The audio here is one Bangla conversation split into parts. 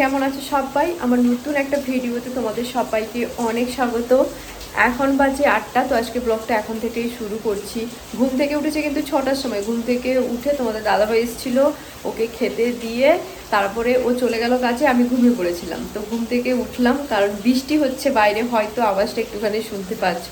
কেমন আছো সবাই? আমার নতুন একটা ভিডিওতে তোমাদের সবাইকে অনেক স্বাগত। এখন বাজে আটটা, তো আজকে ব্লগটা এখন থেকেই শুরু করছি। ঘুম থেকে উঠেছে কিন্তু ছটার সময়। ঘুম থেকে উঠে তোমাদের দাদাভাই এসেছিল ওকে খেতে দিয়ে তারপরে ও চলে গেল কাজে, আমি ঘুমিয়ে পড়েছিলাম। তো ঘুম থেকে উঠলাম, কারণ বৃষ্টি হচ্ছে বাইরে, হয়তো আওয়াজটা একটুখানি শুনতে পাচ্ছ।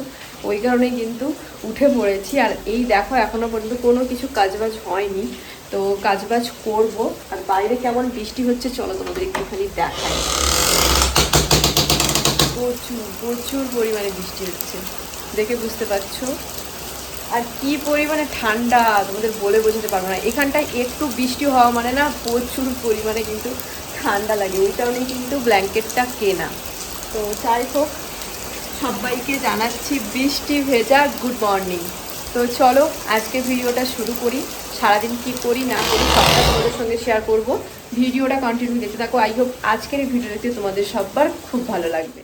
ওই কারণে কিন্তু উঠে পড়েছি। আর এই দেখো এখনও পর্যন্ত কোনো কিছু কাজবাজ হয়নি। তো কাজবাজ করব। আর বাইরে কেমন বৃষ্টি হচ্ছে, চলো তোমাদের একটুখানি দেখাই। প্রচুর প্রচুর পরিমাণে বৃষ্টি হচ্ছে, দেখে বুঝতে পারছ? আর কি পরিমাণে ঠান্ডা, তোমাদের বলে বোঝাতে পারব না। এখানটায় একটু বৃষ্টি হওয়া মানে না, প্রচুর পরিমাণে কিন্তু ঠান্ডা লাগে। ওই কারণে কিন্তু ব্ল্যাঙ্কেটটা কেনা। তো যাই হোক, সবাইকে জানাচ্ছি বৃষ্টি ভেজা, গুড মর্নিং। তো চলো, আজকে ভিডিওটা শুরু করি। সারাদিন কি করি না করি সবটা তোমাদের সঙ্গে শেয়ার করব। ভিডিওটা কন্টিনিউ দেখতে থাকো। আই হোপ আজকের এই ভিডিওটিতে তোমাদের সববার খুব ভালো লাগবে।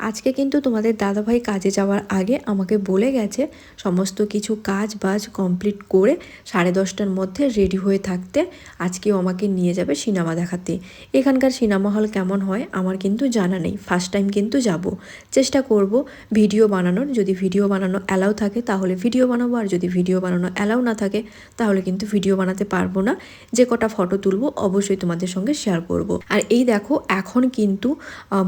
আজকে কিন্তু তোমাদের দাদাভাই কাজে যাওয়ার আগে আমাকে বলে গেছে, সমস্ত কিছু কাজ বাজ কমপ্লিট করে সাড়ে দশটার মধ্যে রেডি হয়ে থাকতে আজকেও আমাকে নিয়ে যাবে সিনেমা দেখাতে। এখানকার সিনেমা হল কেমন হয় আমার কিন্তু জানা নেই ফার্স্ট টাইম কিন্তু যাব। চেষ্টা করব ভিডিও বানানোর, যদি ভিডিও বানানো অ্যালাউ থাকে তাহলে ভিডিও বানাবো, আর যদি ভিডিও বানানো অ্যালাউ না থাকে তাহলে কিন্তু ভিডিও বানাতে পারব না। যে কটা ফটো তুলবো অবশ্যই তোমাদের সঙ্গে শেয়ার করব। আর এই দেখো, এখন কিন্তু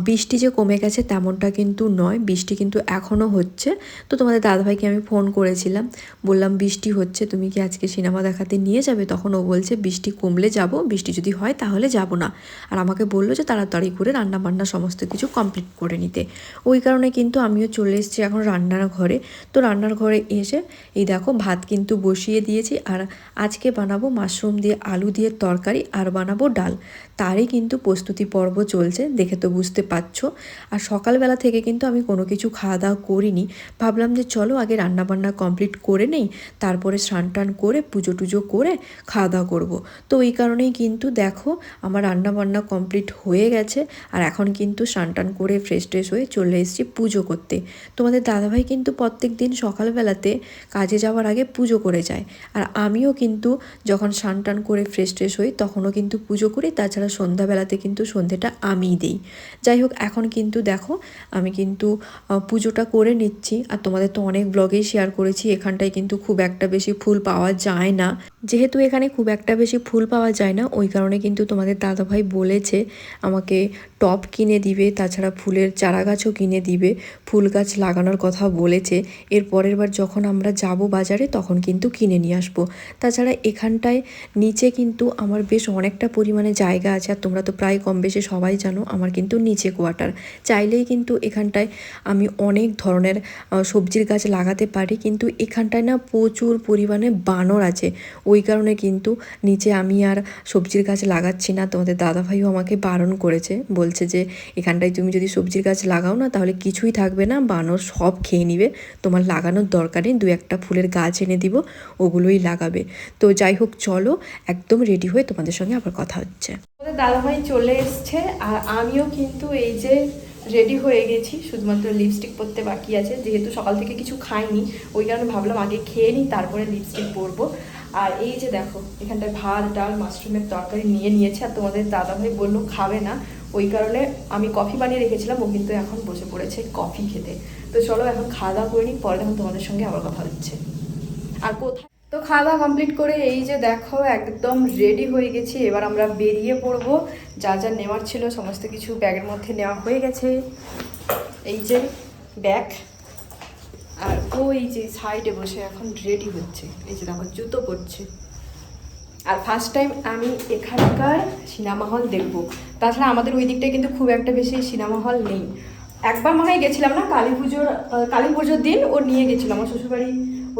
বৃষ্টি যে কমে গেছে তেমনটা কিন্তু নয়, বৃষ্টি কিন্তু এখনও হচ্ছে। তো তোমাদের দাদাভাইকে আমি ফোন করেছিলাম। বললাম, বৃষ্টি হচ্ছে, তুমি কি আজকে সিনেমা দেখাতে নিয়ে যাবে? তখন ও বলছে, বৃষ্টি কমলে যাব, বৃষ্টি যদি হয় তাহলে যাব না। আর আমাকে বলল যে, তাড়াতাড়ি করে রান্না বান্না সমস্ত কিছু কমপ্লিট করে নিতে। ওই কারণে কিন্তু আমিও চলে এসেছি এখন রান্নার ঘরে। তো রান্নার ঘরে এসে, এই দেখো, ভাত কিন্তু বসিয়ে দিয়েছি। আর আজকে বানাবো মাশরুম দিয়ে আলু দিয়ে তরকারি, আর বানাবো ডাল। তারই কিন্তু প্রস্তুতি পর্ব চলছে, দেখে তো বুঝতে পারছ। আর সকালবেলা থেকে কিন্তু আমি কোনো কিছু খাওয়া দাওয়া করিনি। ভাবলাম যে চলো আগে রান্নাবান্না কমপ্লিট করে নেই, তারপরে স্নান টান করে পুজো টুজো করে খাওয়া দাওয়া করব। তো এই কারণেই কিন্তু দেখো আমার রান্নাবান্না কমপ্লিট হয়ে গেছে আর এখন কিন্তু স্নান টান করে ফ্রেশ ট্রেশ হয়ে চলে এসেছি পুজো করতে। তোমাদের দাদাভাই কিন্তু প্রত্যেক দিন সকালবেলাতে কাজে যাওয়ার আগে পুজো করে যায় আর আমিও কিন্তু যখন স্নান টান করে ফ্রেশ ট্রেশ হই তখনও কিন্তু পুজো করি, তাছাড়া সন্ধ্যাবেলাতে কিন্তু সন্ধেটা আমিই দিই। যাই হোক, এখন কিন্তু দেখো আমি কিন্তু পুজোটা করে নিচ্ছি। আর তোমাদের তো অনেক ব্লগেই শেয়ার করেছি, এখানটায় কিন্তু খুব একটা বেশি ফুল পাওয়া যায় না। যেহেতু এখানে খুব একটা বেশি ফুল পাওয়া যায় না, ওই কারণে কিন্তু তোমাদের দাদাভাই বলেছে, আমাকে টব কিনে দিবে, তাছাড়া ফুলের চারা গাছও কিনে দিবে, ফুল গাছ লাগানোর কথা বলেছে। এর পরের বার যখন আমরা যাব বাজারে, তখন কিন্তু কিনে নিয়ে আসব। তাছাড়া এখানটায় নিচে কিন্তু আমার বেশ অনেকটা পরিমাণে জায়গা আছে, আর তোমরা তো প্রায় কম বেশি সবাই জানো, আমার কিন্তু নিচে কোয়ার্টার চাইলেই কিন্তু এখানটায় আমি অনেক ধরনের সবজির গাছ লাগাতে পারি। কিন্তু এখানটায় না প্রচুর পরিমাণে বানর আছে। ওই কারণে কিন্তু নিচে আমি আর সবজির গাছ লাগাচ্ছি না। তোমাদের দাদাভাইও আমাকে বারণ করেছে। বলছে যে, এখানটায় তুমি যদি সবজির গাছ লাগাও না, তাহলে কিছুই থাকবে না। বানর সব খেয়ে নিবে। তোমার লাগানোর দরকার নেই। দু একটা ফুলের গাছ এনে দিব। ওগুলোই লাগাবে। তো যাই হোক, চলো একদম রেডি হয়ে তোমাদের সঙ্গে আবার কথা হচ্ছে। দাদাভাই চলে এসছে। আর আমিও কিন্তু এই যে রেডি হয়ে গেছি, শুধুমাত্র লিপস্টিক পরতে বাকি আছে। যেহেতু সকাল থেকে কিছু খাইনি, ওই কারণে ভাবলাম আগে খেয়ে নিই, তারপরে লিপস্টিক পরবো। আর এই যে দেখো, এখানটায় ভাত, ডাল, মাশরুমের তরকারি নিয়ে নিয়েছে, আর তোমাদের দাদাভাই বলল খাবে না। ওই কারণে আমি কফি বানিয়ে রেখেছিলাম, ও কিন্তু এখন বসে পড়েছে কফি খেতে। তো চলো এখন খাওয়া দাওয়া করে নিই, পরে যখন তোমাদের সঙ্গে আবার কথা হচ্ছে। আর কোথায় তো খাওয়া দাওয়া কমপ্লিট করে এই যে দেখো একদম রেডি হয়ে গেছি। এবার আমরা বেরিয়ে পড়ব। যা যা নেওয়ার ছিল, সমস্ত কিছু ব্যাগের মধ্যে নেওয়া হয়ে গেছে। এই যে ব্যাগ আর ওই যে সাইডে বসে এখন রেডি হচ্ছে। এই যে দেখো, জুতো পরছে। আর ফার্স্ট টাইম আমি এখানকার সিনেমা হল দেখব। তাছাড়া আমাদের ওই দিকটায় কিন্তু খুব একটা বেশি সিনেমা হল নেই। একবার মনে হয় গেছিলাম না, কালী পুজোর কালী পুজোর দিন ও নিয়ে গেছিলাম। আমার শ্বশুরবাড়ি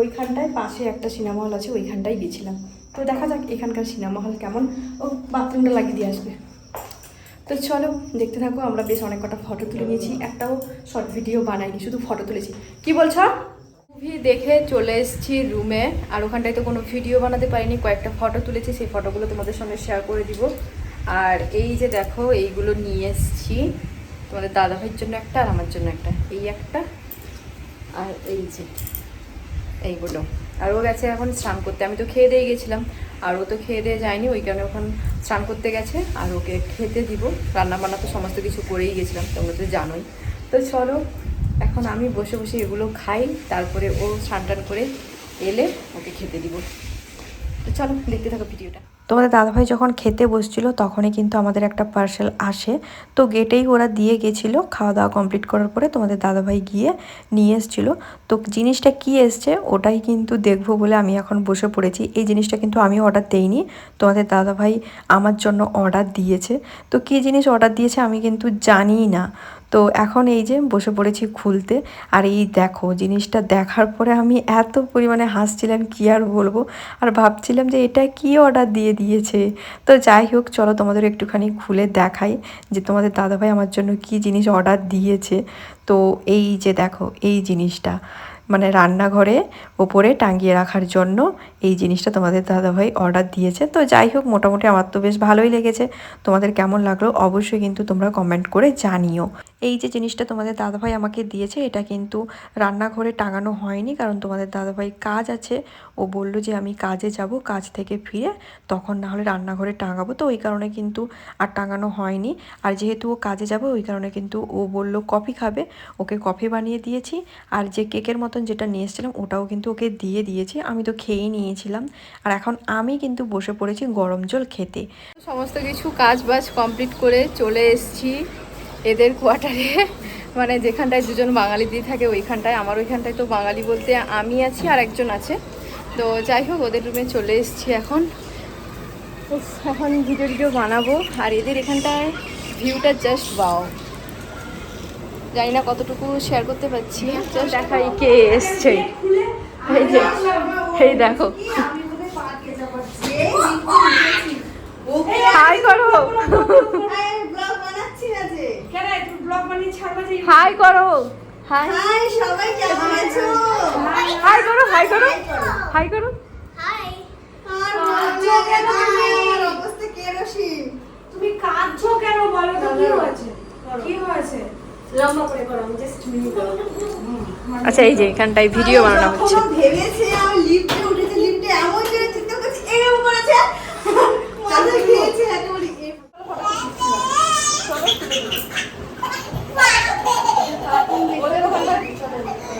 ওইখানটায় পাশে একটা সিনেমা হল আছে, ওইখানটায় গেছিলাম। তো দেখা যাক এখানকার সিনেমা হল কেমন। ও বাথরুমটা লাগিয়ে দিয়ে আসবে। তো চলো, দেখতে থাকো, আমরা বেশ অনেক কটা ফটো তুলে নিয়েছি। একটাও শর্ট ভিডিও বানাইনি, শুধু ফটো তুলেছি। কি বলছো? মুভি দেখে চলে এসেছি রুমে আর ওখানটায় তো কোনো ভিডিও বানাতে পারিনি। কয়েকটা ফটো তুলেছি, সেই ফটোগুলো তোমাদের সঙ্গে শেয়ার করে দিব। আর এই যে দেখো, এইগুলো নিয়ে এসেছি। তোমাদের দাদাভাইয়ের জন্য একটা আর আমার জন্য একটা। এই একটা আর এই যে। এইগুলো আর ও গেছে এখন স্নান করতে। আমি তো খেয়ে দিয়ে গেছিলাম। আর ও তো খেয়ে দিয়ে যায়নি, ওই কারণে ওখান স্নান করতে গেছে। আর ওকে খেতে দিব। রান্না বান্না তো সমস্ত কিছু করেই গেছিলাম, তোমরা তো জানোই। তো চলো, এখন আমি বসে বসে এগুলো খাই। তারপরে ও স্নান টান করে এলে ওকে খেতে দিব। তো চলো, দেখতে থাকো ভিডিওটা। তোমাদের দাদাভাই যখন খেতে বসছিল, তখনই কিন্তু আমাদের একটা পার্সেল আসে। তো গেটেই ওরা দিয়ে গেছিল খাওয়া দাওয়া কমপ্লিট করার পরে তোমাদের দাদাভাই গিয়ে নিয়ে এসেছিল। তো জিনিসটা কি এসছে, ওটাই কিন্তু দেখব বলে আমি এখন বসে পড়েছি। এই জিনিসটা কিন্তু আমি অর্ডার দেইনি, তোমাদের দাদাভাই আমার জন্য অর্ডার দিয়েছে। তো কী জিনিস অর্ডার দিয়েছে আমি কিন্তু জানিই না। তো এখন এই যে বসে পড়েছি খুলতে, আর এই দেখো জিনিসটা দেখার পরে আমি এত পরিমাণে হাসছিলাম, কি আর বলব? আর ভাবছিলাম যে এটা কি অর্ডার দিয়ে দিয়েছে? তো যাই হোক, চলো তোমাদের একটুখানি খুলে দেখাই যে তোমাদের দাদাভাই আমার জন্য কি জিনিস অর্ডার দিয়েছে। তো এই যে দেখো, এই জিনিসটা মানে রান্নাঘরে ওপরে টাঙিয়ে রাখার জন্য এই জিনিসটা তোমাদের দাদাভাই অর্ডার দিয়েছে। তো যাই হোক, মোটামুটি আমার তো বেশ ভালোই লেগেছে। তোমাদের কেমন লাগল অবশ্যই কিন্তু তোমরা কমেন্ট করে জানিও। এই যে জিনিসটা তোমাদের দাদাভাই আমাকে দিয়েছে, এটা কিন্তু রান্নাঘরে টাঙানো হয়নি, কারণ তোমাদের দাদাভাই কাজ আছে। ও বলল যে আমি কাজে যাব, কাজ থেকে ফিরে তখন না হলে রান্নাঘরে টাঙাবো। তো ওই কারণে কিন্তু আর টাঙানো হয়নি। আর যেহেতু ও কাজে যাবে, ওই কারণে কিন্তু ও বলল কফি খাবে। ওকে কফি বানিয়ে দিয়েছি। আর যে কেকের মতন যেটা নিয়ে এসেছিলাম, ওটাও কিন্তু ওকে দিয়ে দিয়েছি। আমি তো খেয়েই নিয়েছিলাম আর এখন আমি কিন্তু বসে পড়েছি গরম জল খেতে। সমস্ত কিছু কাজ বাজ কমপ্লিট করে চলে এসেছি এদের কোয়ার্টারে। মানে যেখানটায় দুজন বাঙালি দিয়ে থাকে ওইখানটায় আমার ওইখানটায় তো বাঙালি বলতে আমি আছি আর একজন আছে। তো যাই হোক ওদের রুমে চলে এসেছি এখন। এখন ভিডিও টিডিও বানাবো। আর এদের এখানটায় ভিউটা জাস্ট বাও জানি না কতটুকু শেয়ার করতে পারছি। জাস্ট দেখাই কে এসছে। এই যে, এই দেখো। হাই করো। হাই করো। হাই হাই করো হাই করো। হাই করো। তুমি কাঁদছো কেন? বলো তো, কি হয়েছে? কি হয়েছে? আচ্ছা এই যে এখানটায় ভিডিও বানানো হচ্ছে ভেবেছে আমি লিফটে উঠেছে লিফটে এমন জোরে চিন্তা করছি এরকম করেছে মাথা খেয়েছে একেবারে এ-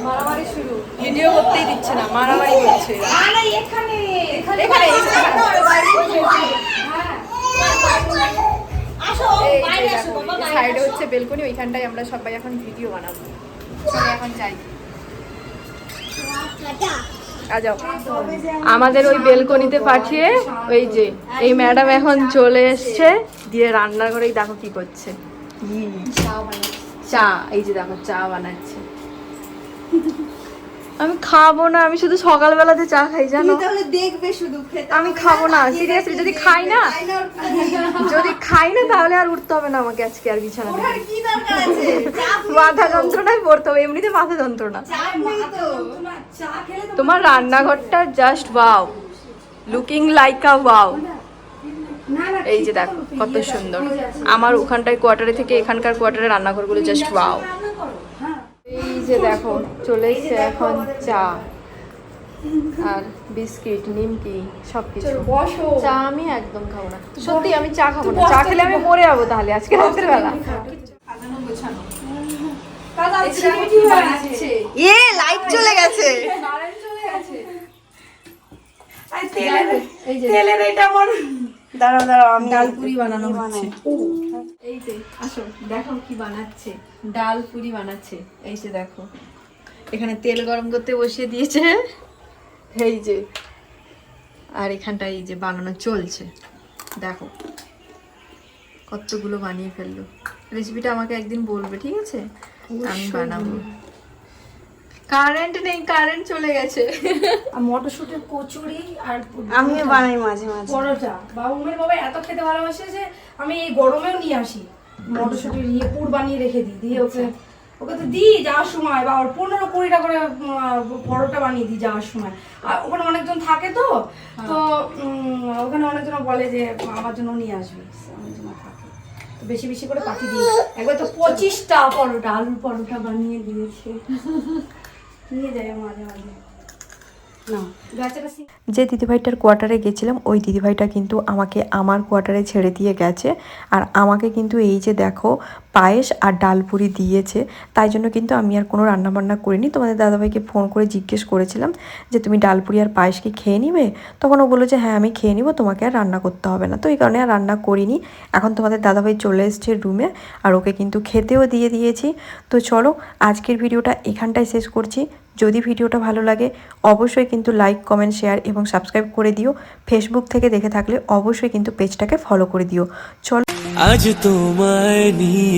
মারামারি শুরু ভিডিও করতেই দিচ্ছে না মারামারি করছে আরে এখানে এখানে এখানে আসো বাইরে আসো বাবা বাইরে সাইডে হচ্ছে বেলকনি ওইখানটায় আমরা সবাই এখন ভিডিও বানাবো। চলো এখন যাই। আমাদের ওই বেলকনিতে পাঠিয়ে ওই যে এই ম্যাডাম এখন চলে এসছে দিয়ে রান্নাঘরেই দেখো কি করছে। চা এই যে দেখো চা বানাচ্ছে। আমি খাব না আমি শুধু সকালবেলাতে চা খাই জানো? তাহলে দেখবে শুধু আমি খাব না, আছে, যদি খাই না? যদি খাই না তাহলে আর উঠতে হবে না আমাকে আজকে আর বিছানা মাথা যন্ত্রণায় পড়তে হবে এমনিতে মাথা যন্ত্রণা। তোমার রান্নাঘরটা just wow looking like a wow এই যে দেখো কত সুন্দর। আমার ওখানটায় কোয়ার্টারে থেকে এখানকার কোয়ার্টারে রান্নাঘরগুলো জাস্ট ওয়াও যে দেখো চলে এসছে এখন চা আর বিস্কিট নিমকি সবকিছু। বসো। চা আমি একদম খাব না। সত্যি আমি চা খাব না। চা খেলে আমি মরে যাব তাহলে আজকে রাতের বেলা। দাদা ছিটি হয়ে আছে এ লাইট চলে গেছে। এই যে তেলের এটা আমার দাঁড়াও দাঁড়াও আমি ডাল পুরি বানানো হচ্ছে। এই যে আসো দেখো কি বানাচ্ছে। ডাল পুরি বানাচ্ছে। এই যে দেখো। এখানে তেল গরম করতে বসিয়ে দিয়েছে। এই যে। আর এখানটা এই যে বানানো চলছে। দেখো। কতগুলো বানিয়ে ফেলল। রেসিপিটা আমাকে একদিন বলবে ঠিক আছে? আমি বানাবো। কারেন্ট নেই কারেন্ট চলে গেছে। আর মটরশুটির কচুরি আর আমিও বানাই মাঝে মাঝে। পরোটা। বাবুমের বাবা এত খেতে ভালোবাসে যে আমি এই গরমেও নিয়ে আসি। মটরশুটির ইয়ে পুর বানিয়ে রেখে দিই। দিয়ে ওকে ওকে তো দিই যাওয়ার সময় বা ওর পনেরো কুড়িটা করে পরোটা বানিয়ে দিই যাওয়ার সময়। আর ওখানে অনেকজন থাকে তো তো ওখানে অনেকজন বলে যে আমার জন্য নিয়ে আসবি। আমার থাকে। তো বেশি বেশি করে পাঠিয়ে দিই। একবার তো পঁচিশটা পরোটা আলুর পরোটা বানিয়ে দিয়েছে। নিয়ে মাঝে মাঝে। যে দিদিভাইটার কোয়ার্টারে গেছিলাম ওই দিদিভাইটা কিন্তু আমাকে আমার কোয়ার্টারে ছেড়ে দিয়ে গেছে। আর আমাকে কিন্তু এই যে দেখো পায়েস আর ডাল ডালপুরি দিয়েছে। তাই জন্য কিন্তু আমি আর কোনো রান্নাবান্না করিনি। তোমাদের দাদাভাইকে ফোন করে জিজ্ঞেস করেছিলাম যে, তুমি ডাল ডালপুরি আর পায়েস কি খেয়ে নিবে? তখন ও বলল যে হ্যাঁ আমি খেয়ে নিব, তোমাকে আর রান্না করতে হবে না। তো এই কারণে আর রান্না করিনি। এখন তোমাদের দাদাভাই চলে এসছে রুমে আর ওকে কিন্তু খেতেও দিয়ে দিয়েছি। তো চলো, আজকের ভিডিওটা এখানটায় শেষ করছি। যদি ভিডিওটা ভালো লাগে, অবশ্যই কিন্তু লাইক কমেন্ট শেয়ার এবং সাবস্ক্রাইব করে দিও। ফেসবুক থেকে দেখে থাকলে অবশ্যই কিন্তু পেজটাকে ফলো করে দিও। চলো। আজ তোমায় নিয়ে